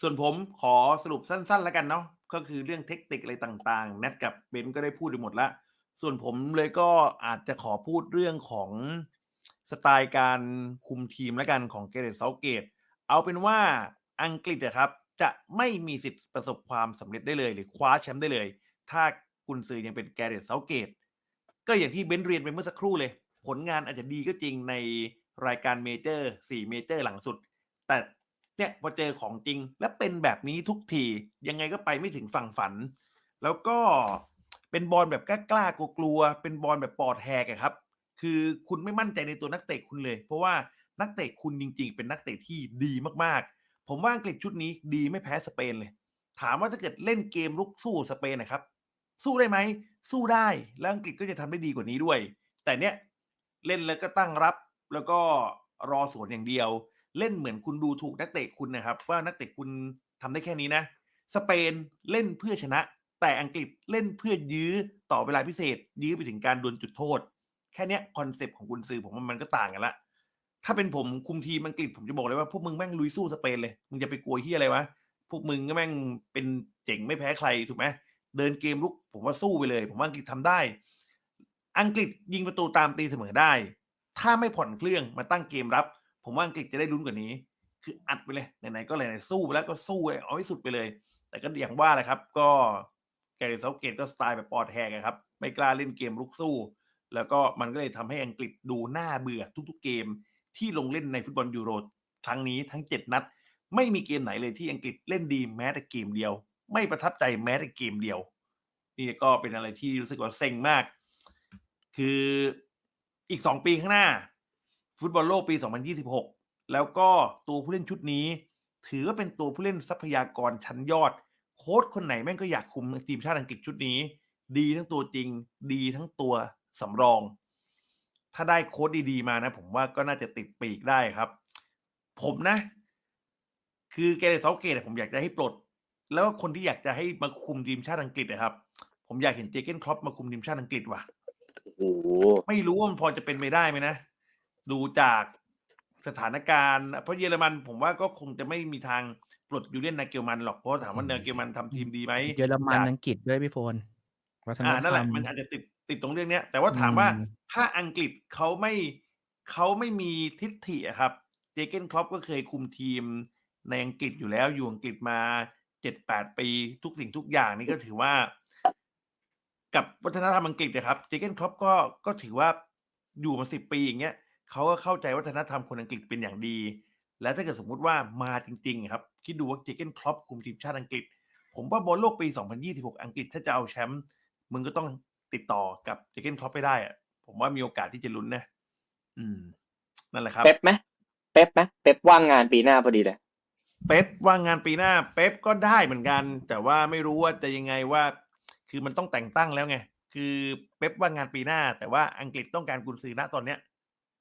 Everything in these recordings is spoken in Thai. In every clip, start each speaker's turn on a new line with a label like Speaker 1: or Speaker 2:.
Speaker 1: ส่วนผมขอสรุปสั้นๆ แล้วกันเนาะก็คือเรื่องเทคนิคอะไรต่างๆแนทกับเบนซ์ก็ได้พูดไปหมดล้วส่วนผมเลยก็อาจจะขอพูดเรื่องของสไตล์การคุมทีมแล้วกันของ Gareth Southgate เอาเป็นว่าอังกฤษอะครับ จะไม่มีสิทธิ์ประสบความสำเร็จได้เลย หรือคว้าแชมป์ได้เลย ถ้ากุนซือยังเป็น Gareth Southgate ก็อย่างที่เบนซ์เรียนไปเมื่อสักครู่เลย ผลงานอาจจะดีก็จริงในรายการเมเจอร์4เมเจอร์หลังสุด แต่ เนี่ยพอเจอของจริง และเป็นแบบนี้ทุกทียังไงก็ไปไม่ถึงฝั่งฝัน แล้วก็เป็นบอลแบบกล้าๆกลัวๆเป็นบอลแบบปอดแหกครับ คือคุณไม่มั่นใจในตัวนักเตะคุณเลย เพราะว่านักเตะคุณจริง ๆ เป็นนักเตะที่ดีมากๆ ผมว่าอังกฤษชุดนี้ดีไม่แพ้สเปนเลย ถามว่าถ้าเกิดเล่นเกมลุกสู้สเปนนะครับ สู้ได้ไหมสู้ได้แล้วอังกฤษก็จะทำได้ดีกว่านี้ด้วย แต่เนี้ยเล่นแล้วก็ตั้งรับแล้วก็รอสวนอย่างเดียว เล่นเหมือนคุณดูถูกนักเตะคุณนะครับ ว่านักเตะคุณทำได้แค่นี้นะ สเปนเล่นเพื่อชนะ แต่อังกฤษเล่นเพื่อยื้อต่อเวลาพิเศษ ยื้อไปถึงการดวลจุดโทษ แค่นี้คอนเซปต์ของกุนซือผมมันก็ต่างกันละถ้าเป็นผมคุมทีมอังกฤษผมจะบอกเลยว่าพวกมึงแม่งลุยสู้สเปนเลยมึงจะไปกลัวที่อะไรวะพวกมึงก็แม่งเป็นเจ๋งไม่แพ้ใครถูกไหมเดินเกมลุกผมว่าสู้ไปเลย ผมว่าอังกฤษทำได้ อังกฤษยิงประตูตามตีเสมอได้ ถ้าไม่ผ่อนเครื่องมาตั้งเกมรับ ผมว่าอังกฤษจะได้ลุ้นกว่านี้ คืออัดไปเลยไหนๆก็ไหนๆสู้ไปแล้วก็สู้เลยเอาให้สุดไปเลย แต่ก็อย่างว่าแหละครับ ก็แกเรตเซาเกตก็สไตล์แบบปอดแหกครับ ไม่กล้าเล่นเกมลุกสู้ แล้วก็มันก็เลยทำให้อังกฤษดูน่าเบื่อทุกๆเกมที่ลงเล่นในฟุตบอลยูโรครั้งนี้ทั้ง 7 นัด ไม่มีเกมไหนเลยที่อังกฤษเล่นดีแม้แต่เกมเดียว ไม่ประทับใจแม้แต่เกมเดียว นี่ก็เป็นอะไรที่รู้สึกว่าเซ็งมาก คืออีก 2 ปีข้างหน้า ฟุตบอลโลกปี 2026 แล้วก็ตัวผู้เล่นชุดนี้ ถือว่าเป็นตัวผู้เล่นทรัพยากรชั้นยอด โค้ชคนไหนแม่งก็อยากคุมทีมชาติอังกฤษชุดนี้ ดีทั้งตัวจริง ดีทั้งตัวสำรอง ถ้าได้โค้ดดีๆมานะ ผมว่าก็น่าจะติดปีกได้ครับ ผมนะ คือแกเรตเซาเกตผมอยากจะให้ปลด แล้วก็คนที่อยากจะให้มาคุมทีมชาติอังกฤษนะครับ ผมอยากเห็นเจเกนครอปมาคุมทีมชาติอังกฤษว่ะ
Speaker 2: โอ้โห
Speaker 1: ไม่รู้ว่ามันพอจะเป็นไปได้ไหมนะ ดูจากสถานการณ์ เพราะเยอรมันผมว่าก็คงจะไม่มีทางปลดยูเลียนนาเกลมันหรอกเพราะถามว่า
Speaker 3: อืม
Speaker 1: นาเกลมันทำทีมดีไหม
Speaker 3: เยอรมัน
Speaker 1: จาก
Speaker 3: อังกฤษด้วยพี่โฟนวัฒน
Speaker 1: อ่า
Speaker 3: ธ
Speaker 1: นั่นแห
Speaker 3: รร
Speaker 1: ละ
Speaker 3: ม
Speaker 1: มันอาจจะติดติดตรงเรื่องเนี้ย แต่ว่าถามว่า
Speaker 3: อืม
Speaker 1: ถ้าอังกฤษเขาไม่เขาไม่มีทิฐิอะครับเจเกนครอปก็เคยคุมทีมในอังกฤษอยู่แล้วอยู่อังกฤษมาเจ็ดแปดปีทุกสิ่งทุกอย่างนี่ก็ถือว่า กับวัฒนธรรมอังกฤษนะครับเจเกนครอปก็ก็ถือว่าอยู่มาสิบปีอย่างเงี้ย เขาก็เข้าใจวัฒนธรรมคนอังกฤษเป็นอย่างดี และถ้าเกิดสมมุติว่ามาจริงๆครับคิดดูว่าเจเกนครอปคุมทีมชาติอังกฤษ ผมว่าบอลโลกปี 2026 อังกฤษถ้าจะเอาแชมป์มึงก็ต้องติดต่อกับเจเกนครอปไปได้อะผมว่ามีโอกาสที่จะลุ้นนะอืม นั่นแหละครับ
Speaker 2: เป๊ปไหมเป๊ปไหมเป๊ปว่างงานปีหน้าพอดีเลย
Speaker 1: เป๊ปว่างงานปีหน้า เป๊ปก็ได้เหมือนกัน แต่ว่าไม่รู้ว่าจะยังไงว่า คือมันต้องแต่งตั้งแล้วไงคือเป๊ปว่างงานปีหน้า แต่ว่าอังกฤษต้องการกุนซือณตอนเนี้ย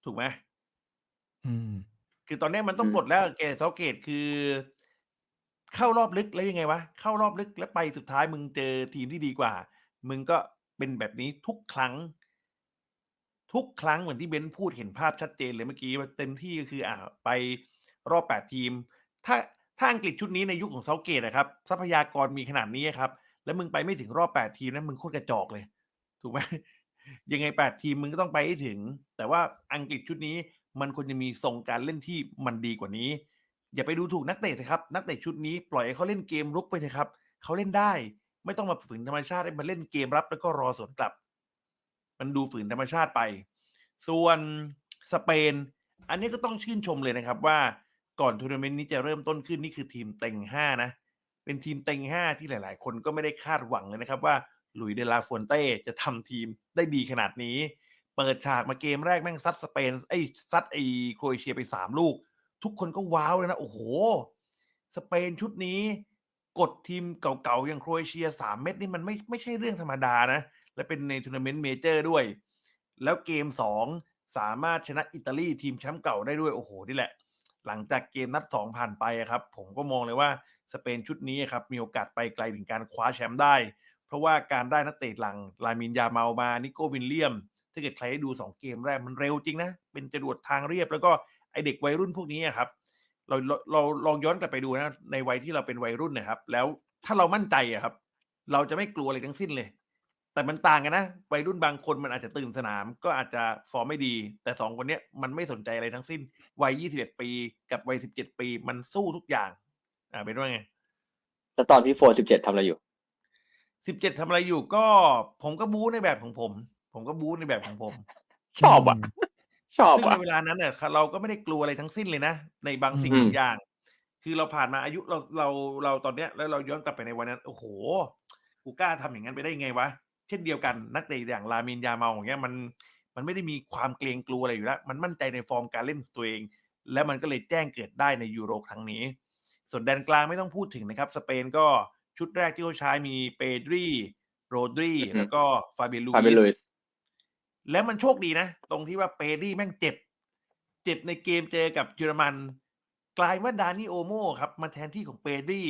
Speaker 1: ถูกไหม
Speaker 3: อืม
Speaker 1: คือตอนเนี้ยมันต้อง
Speaker 2: อืม
Speaker 1: ปลดแล้วเกรดเซาเกตคือ เข้ารอบลึกแล้วยังไงวะ เข้ารอบลึกแล้วไปสุดท้ายมึงเจอทีมที่ดีกว่า มึงก็เป็นแบบนี้ทุกครั้ง ทุกครั้งเหมือนที่เบนซ์พูดเห็นภาพชัดเจนเลยเมื่อกี้ว่าเต็มที่ก็คือ อ่าไปรอบแปดทีม ถ้าถ้าอังกฤษชุดนี้ในยุคของเซาเกตนะครับ ทรัพยากรมีขนาดนี้ครับ แล้วมึงไปไม่ถึงรอบแปดทีมนะมึงโคตรกระจอกเลย ถูกไหม ยังไงแปดทีมมึงก็ต้องไปให้ถึง แต่ว่าอังกฤษชุดนี้มันควรจะมีทรงการเล่นที่มันดีกว่านี้ อย่าไปดูถูกนักเตะสิครับ นักเตะชุดนี้ปล่อยให้เขาเล่นเกมรุกไปเถอะครับเขาเล่นได้ ไม่ต้องมาฝืนธรรมชาติให้มันเล่นเกมรับแล้วก็รอสวนกลับ มันดูฝืนธรรมชาติไป ส่วนสเปน อันนี้ก็ต้องชื่นชมเลยนะครับว่าก่อนทัวร์นาเมนต์นี้จะเริ่มต้นขึ้นนี่คือทีมเต็งห้านะเป็นทีมเต็งห้าที่หลาย ๆ คนก็ไม่ได้คาดหวังเลยนะครับว่า หลุยเดลาฟวนเต้จะทำทีมได้ดีขนาดนี้ เปิดฉากมาเกมแรกแม่งซัดสเปนไอ้ซัดไอ้โครเอเชียไปสามลูก ทุกคนก็ว้าวเลยนะ โอ้โห สเปนชุดนี้ กดทีมเก่าๆอย่างโครเอเชียสามเม็ดนี่มันไม่ไม่ใช่เรื่องธรรมดานะ และเป็นในทัวร์นาเมนต์เมเจอร์ด้วย แล้วเกมสองสามารถชนะอิตาลีทีมแชมป์เก่าได้ด้วยโอ้โหนี่แหละ หลังจากเกมนัดสองผ่านไปครับ ผมก็มองเลยว่าสเปนชุดนี้ครับมีโอกาสไปไกลถึงการคว้าแชมป์ได้ เพราะว่าการได้นักเตะหลังลามินยาเมามานิโกวินเลียม ถ้าเกิดใครได้ดูสองเกมแรกมันเร็วจริงนะ เป็นจรวดทางเรียบแล้วก็ไอเด็กวัยรุ่นพวกนี้ครับ เราเราลองย้อนกลับไปดูนะในวัยที่เราเป็นวัยรุ่นนะครับ แล้วถ้าเรามั่นใจอะครับ เราจะไม่กลัวอะไรทั้งสิ้นเลย แต่มันต่างกันนะวัยรุ่นบางคนมันอาจจะตื่นสนาม ก็อาจจะฟอร์มไม่ดี แต่สองคนนี้มันไม่สนใจอะไรทั้งสิ้นวัย21 ปีกับวัย17 ปี มันสู้ทุกอย่าง อ่าเป็นว่าไง
Speaker 2: แล้วตอนพี่โฟนสิบเจ็ดทำอะไรอยู่
Speaker 1: 17ทำอะไรอยู่ก็ ผมก็บู๊ในแบบของผม ผมก็บู๊ในแบบของผม
Speaker 2: ชอบอะ ชอบ
Speaker 1: ซึ่ง
Speaker 2: อะ
Speaker 1: ในเวลานั้นเนี่ยเราก็ไม่ได้กลัวอะไรทั้งสิ้นเลยนะ ในบางสิ่ง
Speaker 2: อืม
Speaker 1: บางอย่าง คือเราผ่านมาอายุเราเราเราตอนเนี้ยแล้วเราย้อนกลับไปในวันนั้น โอ้โห กูกล้าทำอย่างนั้นไปได้ไงวะ เช่นเดียวกันนักเตะอย่างลามินยาเมาอย่างเงี้ยมันมันไม่ได้มีความเกรงกลัวอะไรอยู่แล้ว มันมั่นใจในฟอร์มการเล่นของตัวเอง และมันก็เลยแจ้งเกิดได้ในยูโรครั้งนี้ ส่วนแดนกลางไม่ต้องพูดถึงนะครับ สเปนก็ ชุดแรกที่เขาใช้มีเปดรีโรดรี
Speaker 2: อือฮึ
Speaker 1: แล้วก็ฟาเบลู
Speaker 2: ฟาเบลุย
Speaker 1: สแล้วมันโชคดีนะ ตรงที่ว่าเปรี่แม่งเจ็บ เจ็บในเกมเจอกับเยอรมัน กลายว่าดานิโอโมครับ มาแทนที่ของเปรี่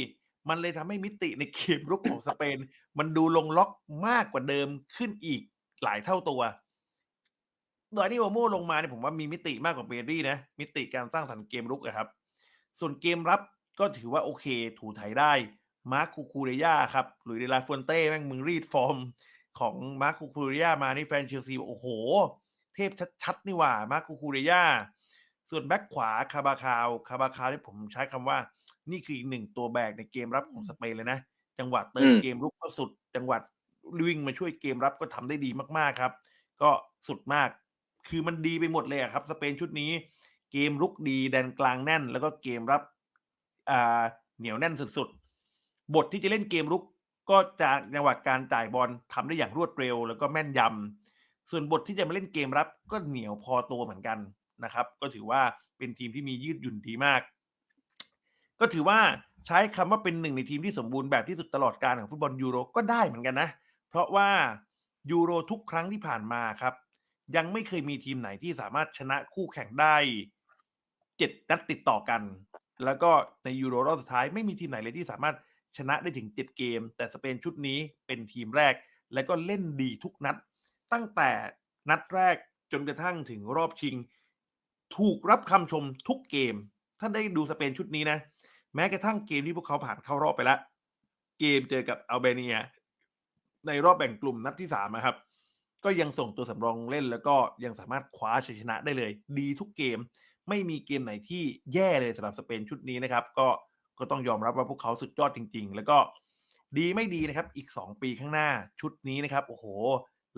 Speaker 1: มันเลยทำให้มิติในเกมรุกของสเปน มันดูลงล็อกมากกว่าเดิมขึ้นอีกหลายเท่าตัวดานิโอโมลงมาเนี่ยผมว่ามีมิติมากกว่าเปรี่นะ มิติการสร้างสรรค์เกมรุกอะครับ ส่วนเกมรับก็ถือว่าโอเคถูถ่ายได้ มาร์คคูคูเรย่าครับหรือเดลาฟวนเต้แม่งมึงรีดฟอร์มของมาร์คคูคูเรย่ามานี่แฟนเชลซีบอกโอ้โห เทพชัดๆนี่หว่ามาร์คคูคูเรย่าส่วนแบ็คขวาคาบาคาวคาบาคาวนี่ผมใช้คำว่า นี่คืออีกหนึ่งตัวแบกในเกมรับของสเปนเลยนะ จังหวะเติม
Speaker 2: อืม
Speaker 1: เกมรุกก็สุด จังหวะวิ่งมาช่วยเกมรับก็ทำได้ดีมากๆครับ ก็สุดมาก คือมันดีไปหมดเลยอะครับ สเปนชุดนี้ เกมรุกดีแดนกลางแน่น แล้วก็เกมรับอ่าเหนียวแน่นสุดๆ บทที่จะเล่นเกมรุกก็จะจังหวะการจ่ายบอลทำได้อย่างรวดเร็ว แล้วก็แม่นยำส่วนบทที่จะมาเล่นเกมรับก็เหนียวพอตัวเหมือนกันนะครับ ก็ถือว่าเป็นทีมที่มียืดหยุ่นดีมาก ก็ถือว่าใช้คำว่าเป็นหนึ่งในทีมที่สมบูรณ์แบบที่สุดตลอดการของฟุตบอลยูโรก็ได้เหมือนกันนะ เพราะว่ายูโรทุกครั้งที่ผ่านมาครับ ยังไม่เคยมีทีมไหนที่สามารถชนะคู่แข่งได้เจ็ดนัดติดต่อกัน แล้วก็ในยูโรรอบสุดท้ายไม่มีทีมไหนเลยที่สามารถ ชนะได้ถึงเจ็ดเกม แต่สเปนชุดนี้เป็นทีมแรก และก็เล่นดีทุกนัด ตั้งแต่นัดแรกจนกระทั่งถึงรอบชิง ถูกรับคำชมทุกเกม ท่านได้ดูสเปนชุดนี้นะ แม้กระทั่งเกมที่พวกเขาผ่านเข้ารอบไปแล้ว เกมเจอกับอัลเบเนีย ในรอบแบ่งกลุ่มนัดที่สามนะครับ ก็ยังส่งตัวสำรองเล่นแล้วก็ยังสามารถคว้าชัยชนะได้เลย ดีทุกเกม ไม่มีเกมไหนที่แย่เลยสำหรับสเปนชุดนี้นะครับ ก็ ก็ต้องยอมรับว่าพวกเขาสุดยอดจริง ๆ แล้วก็ดีไม่ดีนะครับ อีก 2 ปีข้างหน้าชุดนี้นะครับ โอ้โห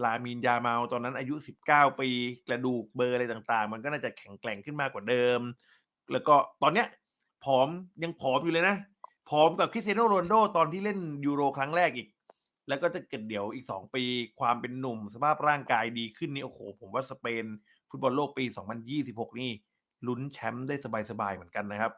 Speaker 1: ลามินยาเมาตอนนั้นอายุ 19 ปี กระดูกเบอร์อะไรต่างๆ มันก็น่าจะแข็งแกร่งขึ้นมากกว่าเดิม แล้วก็ตอนเนี้ยผอมยังผอมอยู่เลยนะ ผอมกับคริสเตียโนโรนโดตอนที่เล่นยูโรครั้งแรกอีก แล้วก็จะเกิดเดี๋ยวอีก 2 ปี ความเป็นหนุ่มสภาพร่างกายดีขึ้นนี่โอ้โห ผมว่าสเปน ฟุตบอลโลกปี 2026 นี่ลุ้นแชมป์ได้สบายๆเหมือนกันนะครับ